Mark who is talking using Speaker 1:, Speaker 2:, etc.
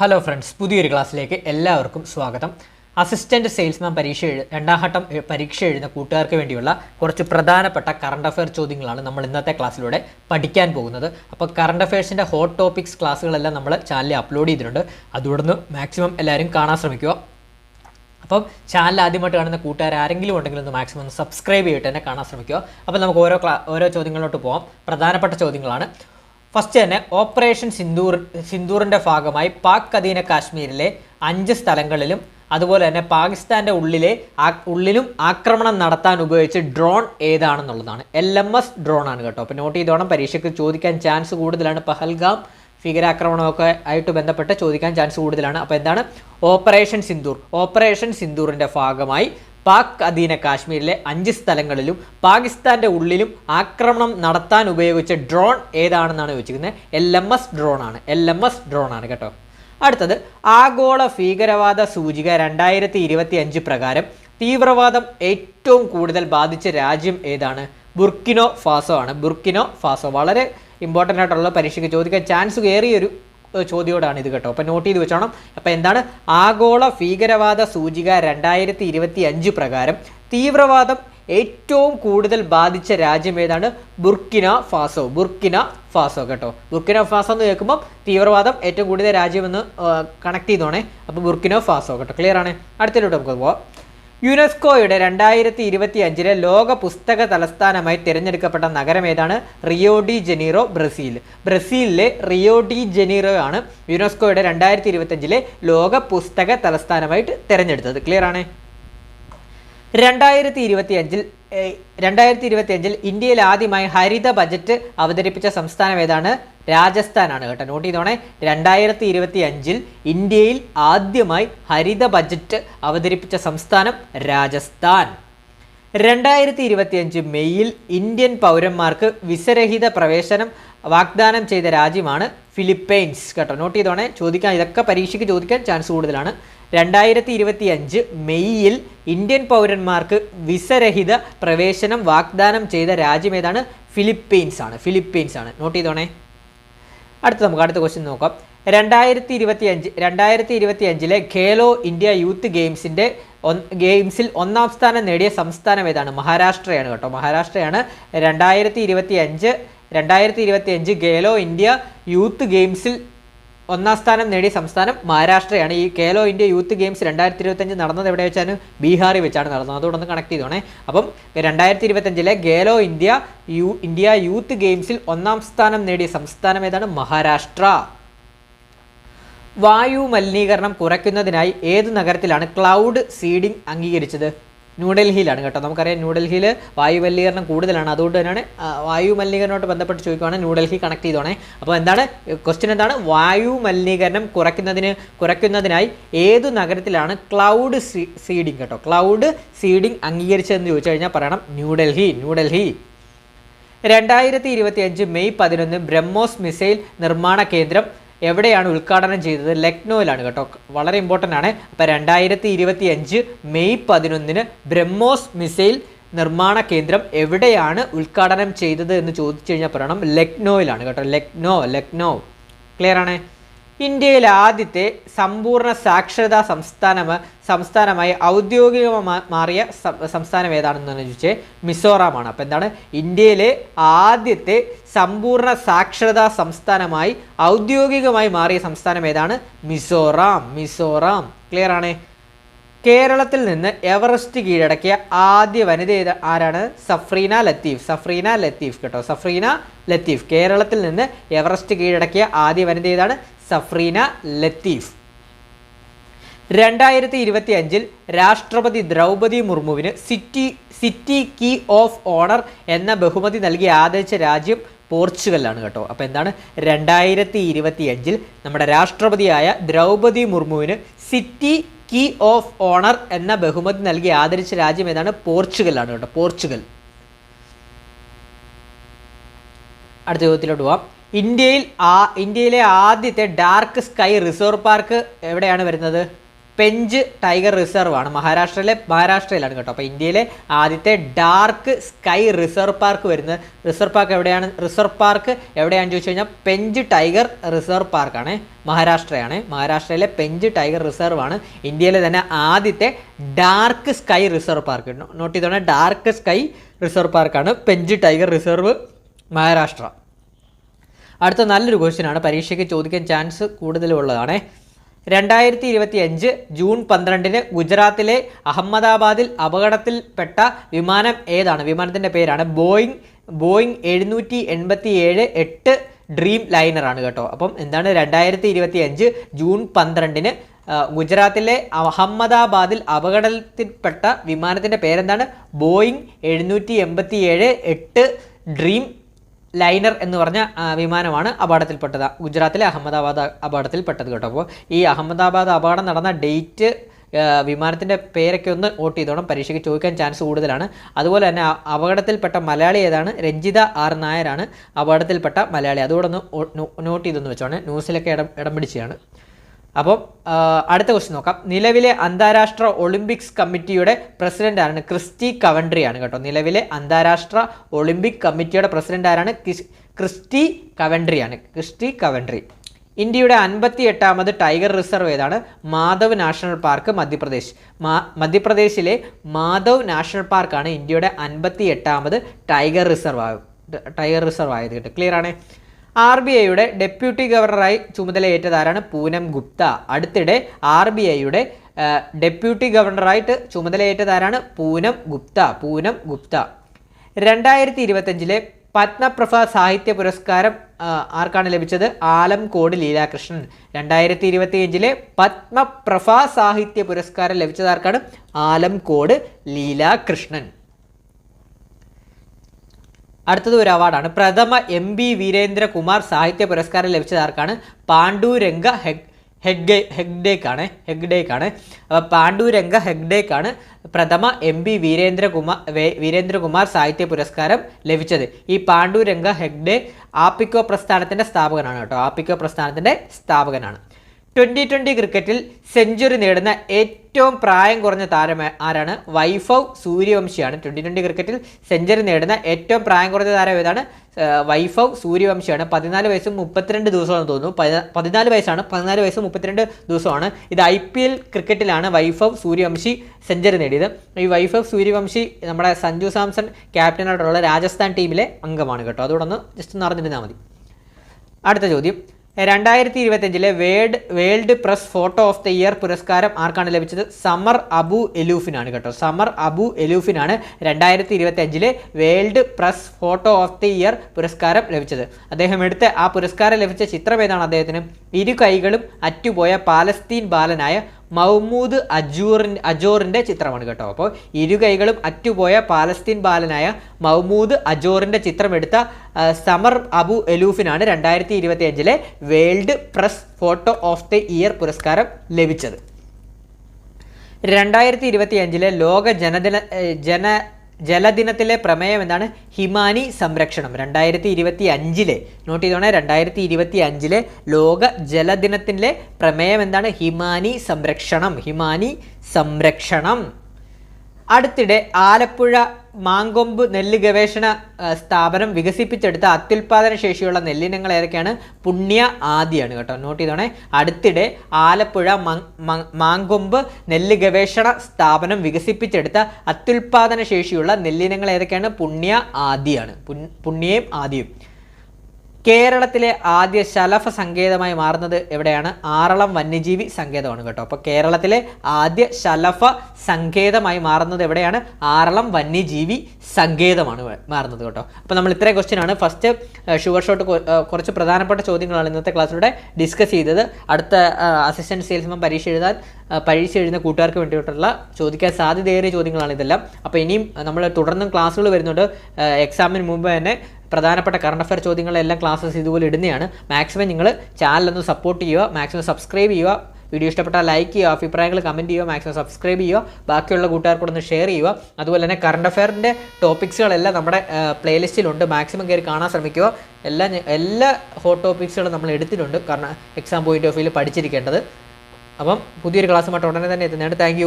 Speaker 1: Hello friends പുതിയൊരു ക്ലാസ്സിലേക്ക് എല്ലാവർക്കും സ്വാഗതം. അസിസ്റ്റന്റ് സെയിൽസ്മാൻ പരീക്ഷ എഴു രണ്ടാം ഘട്ടം പരീക്ഷ എഴുതുന്ന കൂട്ടുകാർക്ക് വേണ്ടിയുള്ള കുറച്ച് പ്രധാനപ്പെട്ട കറണ്ട് അഫെയർ ചോദ്യങ്ങളാണ് നമ്മൾ ഇന്നത്തെ ക്ലാസ്സിലൂടെ പഠിക്കാൻ പോകുന്നത്. അപ്പോൾ കറണ്ട് അഫെയർസിന്റെ ഹോട്ട് ടോപ്പിക്സ് ക്ലാസ്സുകളെല്ലാം നമ്മൾ ചാനലിൽ അപ്ലോഡ് ചെയ്തിട്ടുണ്ട്. അതുകൊണ്ടൊന്ന് മാക്സിമം എല്ലാവരും കാണാൻ ശ്രമിക്കുക. അപ്പം ചാനൽ ആദ്യമായിട്ട് കാണുന്ന കൂട്ടുകാർ ആരെങ്കിലും ഉണ്ടെങ്കിൽ ഒന്ന് മാക്സിമം ഒന്ന് സബ്സ്ക്രൈബ് ചെയ്തിട്ട് തന്നെ കാണാൻ ശ്രമിക്കുക. അപ്പോൾ നമുക്ക് ഓരോ ഓരോ ചോദ്യങ്ങളിലോട്ട് പോകാം പ്രധാനപ്പെട്ട ചോദ്യങ്ങളാണ്. ഫസ്റ്റ് തന്നെ ഓപ്പറേഷൻ സിന്ദൂർ സിന്ദൂറിന്റെ ഭാഗമായി പാക് അധീന കാശ്മീരിലെ അഞ്ച് സ്ഥലങ്ങളിലും അതുപോലെ തന്നെ പാകിസ്ഥാന്റെ ഉള്ളിലെ ഉള്ളിലും ആക്രമണം നടത്താൻ ഉപയോഗിച്ച ഡ്രോൺ ഏതാണെന്നുള്ളതാണ്. എൽ എം എസ് ഡ്രോൺ ആണ് കേട്ടോ. അപ്പോൾ നോട്ട് ചെയ്തോണം പരീക്ഷയ്ക്ക് ചോദിക്കാൻ ചാൻസ് കൂടുതലാണ്. പഹൽഗാം ഭീകരാക്രമണമൊക്കെ ആയിട്ട് ബന്ധപ്പെട്ട് ചോദിക്കാൻ ചാൻസ് കൂടുതലാണ്. അപ്പോൾ എന്താണ്? ഓപ്പറേഷൻ സിന്ദൂർ ഓപ്പറേഷൻ സിന്ദൂറിന്റെ ഭാഗമായി പാക് അധീന കാശ്മീരിലെ അഞ്ച് സ്ഥലങ്ങളിലും പാകിസ്ഥാന്റെ ഉള്ളിലും ആക്രമണം നടത്താൻ ഉപയോഗിച്ച ഡ്രോൺ ഏതാണെന്നാണ് ചോദിച്ചിരിക്കുന്നത്? എൽ എം എസ് ഡ്രോൺ ആണ്. എൽ എം എസ് ഡ്രോൺ ആണ് കേട്ടോ. അടുത്തത് ആഗോള ഭീകരവാദ സൂചിക രണ്ടായിരത്തി ഇരുപത്തി അഞ്ച് പ്രകാരം തീവ്രവാദം ഏറ്റവും കൂടുതൽ ബാധിച്ച രാജ്യം ഏതാണ്? ബുർക്കിനോ ഫാസോ ആണ്. ബുർക്കിനോ ഫാസോ. വളരെ ഇമ്പോർട്ടന്റ് ആയിട്ടുള്ള പരീക്ഷയ്ക്ക് ചോദിക്കാൻ ചാൻസ് കയറിയൊരു ഏഹ് ചോദ്യത്തോടാണ് ഇത് കേട്ടോ. അപ്പോൾ നോട്ട് ചെയ്ത് വെച്ചോണം. അപ്പോൾ എന്താണ്? ആഗോള ഭീകരവാദ സൂചിക രണ്ടായിരത്തി ഇരുപത്തി അഞ്ച് പ്രകാരം തീവ്രവാദം ഏറ്റവും കൂടുതൽ ബാധിച്ച രാജ്യം ഏതാണ്? Burkina Faso. ബുർക്കിന ഫാസോ കേട്ടോ. ബുർക്കിന ഫാസോ എന്ന് കേൾക്കുമ്പോൾ തീവ്രവാദം ഏറ്റവും കൂടുതൽ രാജ്യമെന്ന് കണക്ട് ചെയ്തോണേ. അപ്പോൾ ബുർക്കിനോ ഫാസോ കേട്ടോ. ക്ലിയർ ആണ്? അടുത്തിലോട്ട് നമുക്ക് പോവാം. യുനെസ്കോയുടെ രണ്ടായിരത്തി ഇരുപത്തി അഞ്ചിലെ ലോക പുസ്തക തലസ്ഥാനമായി തിരഞ്ഞെടുക്കപ്പെട്ട നഗരം ഏതാണ്? Rio de Janeiro Brazil. ബ്രസീലിലെ റിയോ ഡി ജനീറോ ആണ് യുനെസ്കോയുടെ രണ്ടായിരത്തി ഇരുപത്തി അഞ്ചിലെ ലോക പുസ്തക തലസ്ഥാനമായിട്ട് തിരഞ്ഞെടുത്തത്. ക്ലിയർ ആണ്? രണ്ടായിരത്തി ഇരുപത്തി അഞ്ചിൽ രണ്ടായിരത്തി ഇരുപത്തി അഞ്ചിൽ ഇന്ത്യയിൽ ആദ്യമായി ഹരിത ബജറ്റ് അവതരിപ്പിച്ച സംസ്ഥാനം ഏതാണ്? രാജസ്ഥാനാണ് കേട്ടോ. നോട്ട് ചെയ്തോണേ രണ്ടായിരത്തി ഇരുപത്തി അഞ്ചിൽ ഇന്ത്യയിൽ ആദ്യമായി ഹരിത ബജറ്റ് അവതരിപ്പിച്ച സംസ്ഥാനം രാജസ്ഥാൻ. രണ്ടായിരത്തി ഇരുപത്തി അഞ്ച് മെയ്യിൽ ഇന്ത്യൻ പൗരന്മാർക്ക് വിസരഹിത പ്രവേശനം വാഗ്ദാനം ചെയ്ത രാജ്യമാണ് ഫിലിപ്പൈൻസ് കേട്ടോ. നോട്ട് ചെയ്തോണേ ചോദിക്കാൻ ഇതൊക്കെ പരീക്ഷയ്ക്ക് ചോദിക്കാൻ ചാൻസ് കൂടുതലാണ്. രണ്ടായിരത്തി ഇരുപത്തി അഞ്ച് മെയ്യിൽ ഇന്ത്യൻ പൗരന്മാർക്ക് വിസരഹിത പ്രവേശനം വാഗ്ദാനം ചെയ്ത രാജ്യം ഏതാണ്? ഫിലിപ്പീൻസ് ആണ് ഫിലിപ്പീൻസ് ആണ് നോട്ട് ചെയ്തോണേ. അടുത്ത നമുക്ക് അടുത്ത ക്വസ്റ്റ്യൻ നോക്കാം. രണ്ടായിരത്തി ഇരുപത്തി അഞ്ച് രണ്ടായിരത്തി ഇരുപത്തി അഞ്ചിലെ ഖേലോ ഇന്ത്യ യൂത്ത് ഗെയിംസിന്റെ ഗെയിംസിൽ ഒന്നാം സ്ഥാനം നേടിയ സംസ്ഥാനം ഏതാണ്? മഹാരാഷ്ട്രയാണ് കേട്ടോ. മഹാരാഷ്ട്രയാണ് രണ്ടായിരത്തി ഇരുപത്തി അഞ്ച് രണ്ടായിരത്തി ഇരുപത്തി അഞ്ച് ഖേലോ ഇന്ത്യ യൂത്ത് ഗെയിംസിൽ ഒന്നാം സ്ഥാനം നേടിയ സംസ്ഥാനം മഹാരാഷ്ട്രയാണ്. ഈ കേലോ ഇന്ത്യ യൂത്ത് ഗെയിംസ് രണ്ടായിരത്തി ഇരുപത്തഞ്ച് നടന്നത് എവിടെ വെച്ചാണ്? ബീഹാറിൽ വെച്ചാണ് നടന്നത്. അതുകൊണ്ടൊന്ന് കണക്ട് ചെയ്തോണേ. അപ്പം രണ്ടായിരത്തി ഇരുപത്തഞ്ചിലെ ഗേലോ ഇന്ത്യ യു ഇന്ത്യ യൂത്ത് ഗെയിംസിൽ ഒന്നാം സ്ഥാനം നേടിയ സംസ്ഥാനം ഏതാണ്? മഹാരാഷ്ട്ര. വായു മലിനീകരണം കുറയ്ക്കുന്നതിനായി ഏത് നഗരത്തിലാണ് ക്ലൗഡ് സീഡിംഗ് അംഗീകരിച്ചത്? ന്യൂഡൽഹിയിലാണ് കേട്ടോ. നമുക്കറിയാം ന്യൂഡൽഹിയിൽ വായു മലിനീകരണം കൂടുതലാണ്. അതുകൊണ്ട് തന്നെയാണ് വായു മലിനീകരണമായിട്ട് ബന്ധപ്പെട്ട് ചോദിക്കുകയാണെങ്കിൽ ന്യൂഡൽഹി കണക്ട് ചെയ്തോണേ. അപ്പോൾ എന്താണ് ക്വസ്റ്റ്യൻ എന്താണ്? വായു മലിനീകരണം കുറയ്ക്കുന്നതിന് കുറയ്ക്കുന്നതിനായി ഏതു നഗരത്തിലാണ് ക്ലൗഡ് സീഡിംഗ് കേട്ടോ? ക്ലൗഡ് സീഡിംഗ് അംഗീകരിച്ചതെന്ന് ചോദിച്ചു കഴിഞ്ഞാൽ പറയണം ന്യൂഡൽഹി ന്യൂഡൽഹി. രണ്ടായിരത്തി ഇരുപത്തി അഞ്ച് മെയ് പതിനൊന്ന് ബ്രഹ്മോസ് മിസൈൽ നിർമ്മാണ കേന്ദ്രം എവിടെയാണ് ഉദ്ഘാടനം ചെയ്തത്? ലക്നൌവിലാണ് കേട്ടോ. വളരെ ഇമ്പോർട്ടന്റ് ആണ്. അപ്പോൾ രണ്ടായിരത്തി ഇരുപത്തി അഞ്ച് മെയ് പതിനൊന്നിന് ബ്രഹ്മോസ് മിസൈൽ നിർമ്മാണ കേന്ദ്രം എവിടെയാണ് ഉദ്ഘാടനം ചെയ്തത് എന്ന് ചോദിച്ചു കഴിഞ്ഞാൽ പറയണം. ലക്നൌവിലാണ് കേട്ടോ. ലക്നോ ലക്നോ. ക്ലിയർ ആണ്? ഇന്ത്യയിലെ ആദ്യത്തെ സമ്പൂർണ സാക്ഷരതാ സംസ്ഥാന സംസ്ഥാനമായി ഔദ്യോഗികമായി മാറിയ സംസ്ഥാനം ഏതാണെന്ന് ചോദിച്ചാൽ മിസോറാമാണ്. അപ്പോൾ എന്താണ്? ഇന്ത്യയിലെ ആദ്യത്തെ സമ്പൂർണ സാക്ഷരതാ സംസ്ഥാനമായി ഔദ്യോഗികമായി മാറിയ സംസ്ഥാനം ഏതാണ്? മിസോറാം. മിസോറാം. ക്ലിയർ ആണേ? കേരളത്തിൽ നിന്ന് എവറസ്റ്റ് കീഴടക്കിയ ആദ്യ വനിത ഏത് ആരാണ്? സഫ്രീന ലത്തീഫ്. സഫ്രീന ലത്തീഫ് കേട്ടോ. സഫ്രീന ലത്തീഫ്. കേരളത്തിൽ നിന്ന് എവറസ്റ്റ് കീഴടക്കിയ ആദ്യ വനിത ഏതാണ്? സഫ്രീന ലത്തീഫ്. രണ്ടായിരത്തി ഇരുപത്തി അഞ്ചിൽ രാഷ്ട്രപതി Droupadi മുർമുവിന് city city key of honour എന്ന ബഹുമതി നൽകി ആദരിച്ച രാജ്യം പോർച്ചുഗലാണ് കേട്ടോ. അപ്പോൾ എന്താണ്? രണ്ടായിരത്തി ഇരുപത്തി അഞ്ചിൽ നമ്മുടെ രാഷ്ട്രപതിയായ ദ്രൗപതി മുർമുവിന് സിറ്റി കീ ഓഫ് ഓണർ എന്ന ബഹുമതി നൽകി ആദരിച്ച രാജ്യം ഏതാണ്? പോർച്ചുഗലാണ് കേട്ടോ. പോർച്ചുഗൽ. അടുത്ത ചോദ്യത്തിലോട്ട് പോവാം. ഇന്ത്യയിൽ ആ ഇന്ത്യയിലെ ആദ്യത്തെ ഡാർക്ക് സ്കൈ റിസർവ് പാർക്ക് എവിടെയാണ് വരുന്നത്? പെഞ്ച് ടൈഗർ റിസർവ് ആണ്. മഹാരാഷ്ട്രയിലെ മഹാരാഷ്ട്രയിലാണ് കേട്ടോ. അപ്പോൾ ഇന്ത്യയിലെ ആദ്യത്തെ ഡാർക്ക് സ്കൈ റിസർവ് പാർക്ക് വരുന്നത്. റിസർവ് പാർക്ക് എവിടെയാണ്? റിസർവ് പാർക്ക് എവിടെയാണെന്ന് ചോദിച്ചു കഴിഞ്ഞാൽ പെഞ്ച് ടൈഗർ റിസർവ് പാർക്കാണ് മഹാരാഷ്ട്രയാണ്. മഹാരാഷ്ട്രയിലെ പെഞ്ച് ടൈഗർ റിസർവ് ആണ്. ഇന്ത്യയിലെ തന്നെ ആദ്യത്തെ dark sky reserve park note ചെയ്തോണേ dark sky reserve പാർക്കാണ് പെഞ്ച് ടൈഗർ റിസർവ് മഹാരാഷ്ട്ര. അടുത്ത നല്ലൊരു ക്വസ്റ്റ്യനാണ് പരീക്ഷയ്ക്ക് ചോദിക്കാൻ ചാൻസ് കൂടുതലുള്ളതാണ്. രണ്ടായിരത്തി ഇരുപത്തി അഞ്ച് ജൂൺ പന്ത്രണ്ടിന് ഗുജറാത്തിലെ അഹമ്മദാബാദിൽ അപകടത്തിൽപ്പെട്ട വിമാനം ഏതാണ്? വിമാനത്തിന്റെ പേരാണ് ബോയിങ് ബോയിങ് എഴുന്നൂറ്റി എൺപത്തി ഏഴ് എട്ട് ഡ്രീം ലൈനറാണ് കേട്ടോ. അപ്പം എന്താണ് രണ്ടായിരത്തി ഇരുപത്തി അഞ്ച് ജൂൺ പന്ത്രണ്ടിന് ഗുജറാത്തിലെ അഹമ്മദാബാദിൽ അപകടത്തിൽപ്പെട്ട വിമാനത്തിന്റെ പേരെന്താണ്? ബോയിങ് എഴുന്നൂറ്റി എൺപത്തി ഏഴ് എട്ട് ഡ്രീം ലൈനർ എന്ന് പറഞ്ഞ വിമാനമാണ് അപകടത്തിൽപ്പെട്ടത്. ഗുജറാത്തിലെ അഹമ്മദാബാദ് അപകടത്തിൽപ്പെട്ടത് കേട്ടോ. അപ്പോൾ ഈ അഹമ്മദാബാദ് അപകടം നടന്ന ഡേറ്റ് വിമാനത്തിന്റെ പേരൊക്കെ ഒന്ന് വോട്ട് ചെയ്തോണം. പരീക്ഷയ്ക്ക് ചോദിക്കാൻ ചാൻസ് കൂടുതലാണ്. അതുപോലെ തന്നെ അപകടത്തിൽപ്പെട്ട മലയാളി ഏതാണ്? രഞ്ജിത ആർ നായരാണ് അപകടത്തിൽപ്പെട്ട മലയാളി. അതുകൂടെ ഒന്ന് നോട്ട് ചെയ്തെന്ന് വെച്ചോണേ. ന്യൂസിലൊക്കെ ഇടം ഇടം പിടിച്ചതാണ് അപ്പം അടുത്ത ക്വസ്റ്റ്യൻ നോക്കാം. നിലവിലെ അന്താരാഷ്ട്ര ഒളിമ്പിക്സ് കമ്മിറ്റിയുടെ പ്രസിഡന്റ് ആരാണ്? ക്രിസ്റ്റി കവൻട്രി ആണ് കേട്ടോ. നിലവിലെ അന്താരാഷ്ട്ര ഒളിമ്പിക് കമ്മിറ്റിയുടെ പ്രസിഡന്റ് ആരാണ്? ക്രിസ്റ്റി കവൻട്രി ആണ് ക്രിസ്റ്റി കവൻട്രി. ഇന്ത്യയുടെ അൻപത്തി എട്ടാമത് ടൈഗർ റിസർവ് ഏതാണ്? Madhav national park Madhya Pradesh. മധ്യപ്രദേശിലെ മാധവ് നാഷണൽ പാർക്കാണ് ഇന്ത്യയുടെ അൻപത്തി എട്ടാമത് ടൈഗർ റിസർവ് ടൈഗർ റിസർവ് ആയത് കേട്ടോ. ക്ലിയർ ആണ്? ആർ ബി ഐയുടെ ഡെപ്യൂട്ടി ഗവർണറായി ചുമതലയേറ്റതാരാണ് പൂനം ഗുപ്ത. അടുത്തിടെ ആർ ബി ഐയുടെ ഡെപ്യൂട്ടി ഗവർണറായിട്ട് ചുമതലയേറ്റതാരാണ് പൂനം ഗുപ്ത. പൂനം ഗുപ്ത. രണ്ടായിരത്തി ഇരുപത്തഞ്ചിലെ പത്മപ്രഭ സാഹിത്യ പുരസ്കാരം ആർക്കാണ് ലഭിച്ചത്? ആലംകോട് ലീലാകൃഷ്ണൻ. രണ്ടായിരത്തി ഇരുപത്തിയഞ്ചിലെ പത്മപ്രഭ സാഹിത്യ പുരസ്കാരം ലഭിച്ചത് ആർക്കാണ് ആലംകോട് ലീലാകൃഷ്ണൻ. അടുത്തത് ഒരു അവാർഡാണ്. പ്രഥമ എം ബി വീരേന്ദ്രകുമാർ സാഹിത്യ പുരസ്കാരം ലഭിച്ചത് ആർക്കാണ്? പാണ്ഡുരംഗ ഹെഗ് ഹെഗ്ഡേ ഹെഗ്ഡേക്കാണ്. ഹെഗ്ഡേക്കാണ്. അപ്പോൾ പാണ്ഡുരംഗ ഹെഗ്ഡേക്കാണ് പ്രഥമ എം ബി വീരേന്ദ്രകുമാർ വീരേന്ദ്രകുമാർ സാഹിത്യ പുരസ്കാരം ലഭിച്ചത്. ഈ പാണ്ഡുരംഗ ഹെഗ്ഡേ ആപ്പിക്കോ പ്രസ്ഥാനത്തിന്റെ സ്ഥാപകനാണ് കേട്ടോ. ആപ്പിക്കോ പ്രസ്ഥാനത്തിന്റെ സ്ഥാപകനാണ്. ട്വന്റി ട്വന്റി ക്രിക്കറ്റിൽ സെഞ്ചുറി നേടുന്ന ഏറ്റവും പ്രായം കുറഞ്ഞ താരം ആരാണ്? വൈഭവ് സൂര്യവംശിയാണ്. ട്വന്റി ട്വന്റി ക്രിക്കറ്റിൽ സെഞ്ചുറി നേടുന്ന ഏറ്റവും പ്രായം കുറഞ്ഞ താരം ഏതാണ്? വൈഫവ് സൂര്യവംശിയാണ്. പതിനാല് വയസ്സും മുപ്പത്തിരണ്ട് ദിവസമാണെന്ന് തോന്നുന്നു. പതിനാ- പതിനാല് വയസ്സാണ്. പതിനാല് വയസ്സും മുപ്പത്തിരണ്ട് ദിവസമാണ്. ഇത് ഐ പി എൽ ക്രിക്കറ്റിലാണ് വൈഭവ് സൂര്യവംശി സെഞ്ചുറി നേടിയത്. ഈ വൈഭവ് സൂര്യവംശി നമ്മുടെ സഞ്ജു സാംസൺ ക്യാപ്റ്റനായിട്ടുള്ള രാജസ്ഥാൻ ടീമിലെ അംഗമാണ് കേട്ടോ. അതുകൊണ്ടൊന്ന് ജസ്റ്റ് ഒന്ന് അറിഞ്ഞിരുന്നാൽ മതി. അടുത്ത ചോദ്യം. രണ്ടായിരത്തി ഇരുപത്തഞ്ചിലെ world world press photo of the year പുരസ്കാരം ആർക്കാണ് ലഭിച്ചത്? സമർ അബു എലൂഫിനാണ് കേട്ടോ. സമർ അബു എലൂഫിനാണ് രണ്ടായിരത്തി ഇരുപത്തിയഞ്ചിലെ world press photo of the year പുരസ്കാരം ലഭിച്ചത്. അദ്ദേഹം എടുത്ത ആ പുരസ്കാരം ലഭിച്ച ചിത്രം ഏതാണ് അദ്ദേഹത്തിന്? ഇരു കൈകളും അറ്റുപോയ പാലസ്തീൻ ബാലനായ മൗമൂദ് അജൂറിൻ അജോറിന്റെ ചിത്രമാണ് കേട്ടോ. അപ്പോൾ ഇരു കൈകളും അറ്റുപോയ പാലസ്തീൻ ബാലനായ മൗമൂദ് അജോറിന്റെ ചിത്രമെടുത്ത സമർ അബു എലൂഫിനാണ് രണ്ടായിരത്തി ഇരുപത്തി അഞ്ചിലെ world press photo of the year പുരസ്കാരം ലഭിച്ചത്. രണ്ടായിരത്തി ഇരുപത്തി അഞ്ചിലെ ലോക ജനദിന ജന ജലദിനത്തിലെ പ്രമേയം എന്താണ്? ഹിമാനി സംരക്ഷണം. രണ്ടായിരത്തി ഇരുപത്തി അഞ്ചിലെ നോട്ട് ചെയ്തോണേ രണ്ടായിരത്തി ഇരുപത്തി അഞ്ചിലെ ലോക ജലദിനത്തിലെ പ്രമേയം എന്താണ്? ഹിമാനി സംരക്ഷണം. ഹിമാനി സംരക്ഷണം. അടുത്തിടെ ആലപ്പുഴ മാങ്കൊമ്പ് നെല്ല് ഗവേഷണ സ്ഥാപനം വികസിപ്പിച്ചെടുത്ത അത്യുൽപാദന ശേഷിയുള്ള നെല്ലിനങ്ങൾ ഏതൊക്കെയാണ്? പുണ്യ ആദിയാണ് കേട്ടോ. നോട്ട് ചെയ്തോണേ. അടുത്തിടെ ആലപ്പുഴ മങ്- മങ്- മാങ്കൊമ്പ് നെല്ല് ഗവേഷണ സ്ഥാപനം വികസിപ്പിച്ചെടുത്ത അത്യുൽപാദന ശേഷിയുള്ള നെല്ലിനങ്ങൾ ഏതൊക്കെയാണ്? പുണ്യ ആദിയാണ്. പുണ്യയും ആദിയും. കേരളത്തിലെ ആദ്യ ശലഭ സങ്കേതമായി മാറുന്നത് എവിടെയാണ്? ആറളം വന്യജീവി സങ്കേതമാണ് കേട്ടോ. അപ്പോൾ കേരളത്തിലെ ആദ്യ ശലഭ സങ്കേതമായി മാറുന്നത് എവിടെയാണ്? ആറളം വന്യജീവി സങ്കേതമാണ് മാറുന്നത് കേട്ടോ. അപ്പോൾ നമ്മൾ ഇത്രയും ക്വസ്റ്റ്യൻ ആണ്. ഫസ്റ്റ് ഷുഗർ ഷോട്ട് കുറച്ച് പ്രധാനപ്പെട്ട ചോദ്യങ്ങളാണ് ഇന്നത്തെ ക്ലാസ്സിലൂടെ ഡിസ്കസ് ചെയ്തത്. അടുത്ത അസിസ്റ്റന്റ് സെയിൽസ്മാൻ പരീക്ഷ എഴുതാൻ പരീക്ഷ എഴുതുന്ന കൂട്ടുകാർക്ക് വേണ്ടിയിട്ടുള്ള ചോദിക്കാൻ സാധ്യതയേറിയ ചോദ്യങ്ങളാണ് ഇതെല്ലാം. അപ്പോൾ ഇനിയും നമ്മൾ തുടർന്നും ക്ലാസ്സുകൾ വരുന്നുണ്ട്. എക്സാമിന് മുമ്പ് തന്നെ പ്രധാനപ്പെട്ട കറണ്ട് അഫയർ ചോദ്യങ്ങളെല്ലാം ക്ലാസ്സസ് ഇതുപോലെ ഇടുന്നതാണ് മാക്സിമം നിങ്ങൾ ചാനലൊന്ന് സപ്പോർട്ട് ചെയ്യുക മാക്സിമം സബ്സ്ക്രൈബ് ചെയ്യുക. വീഡിയോ ഇഷ്ടപ്പെട്ടാൽ ലൈക്ക് ചെയ്യുക അഭിപ്രായങ്ങൾ കമന്റ് ചെയ്യുക മാക്സിമം സബ്സ്ക്രൈബ് ചെയ്യുക. ബാക്കിയുള്ള കൂട്ടുകാർക്കൂടെ ഒന്ന് ഷെയർ ചെയ്യുക. അതുപോലെ തന്നെ കറണ്ട് അഫയറിന്റെ ടോപ്പിക്സുകളെല്ലാം നമ്മുടെ പ്ലേലിസ്റ്റിലുണ്ട് മാക്സിമം കയറി കാണാൻ ശ്രമിക്കുക. എല്ലാ എല്ലാ ഹോട്ട് ടോപ്പിക്സുകളും നമ്മൾ എടുത്തിട്ടുണ്ട്. കാരണം എക്സാം പോയിന്റ് ഓഫ് വ്യൂ പഠിച്ചിരിക്കേണ്ടത്. അപ്പം പുതിയൊരു ക്ലാസ്സുമായിട്ട് ഉടനെ തന്നെ എത്തുന്നതാണ്. താങ്ക്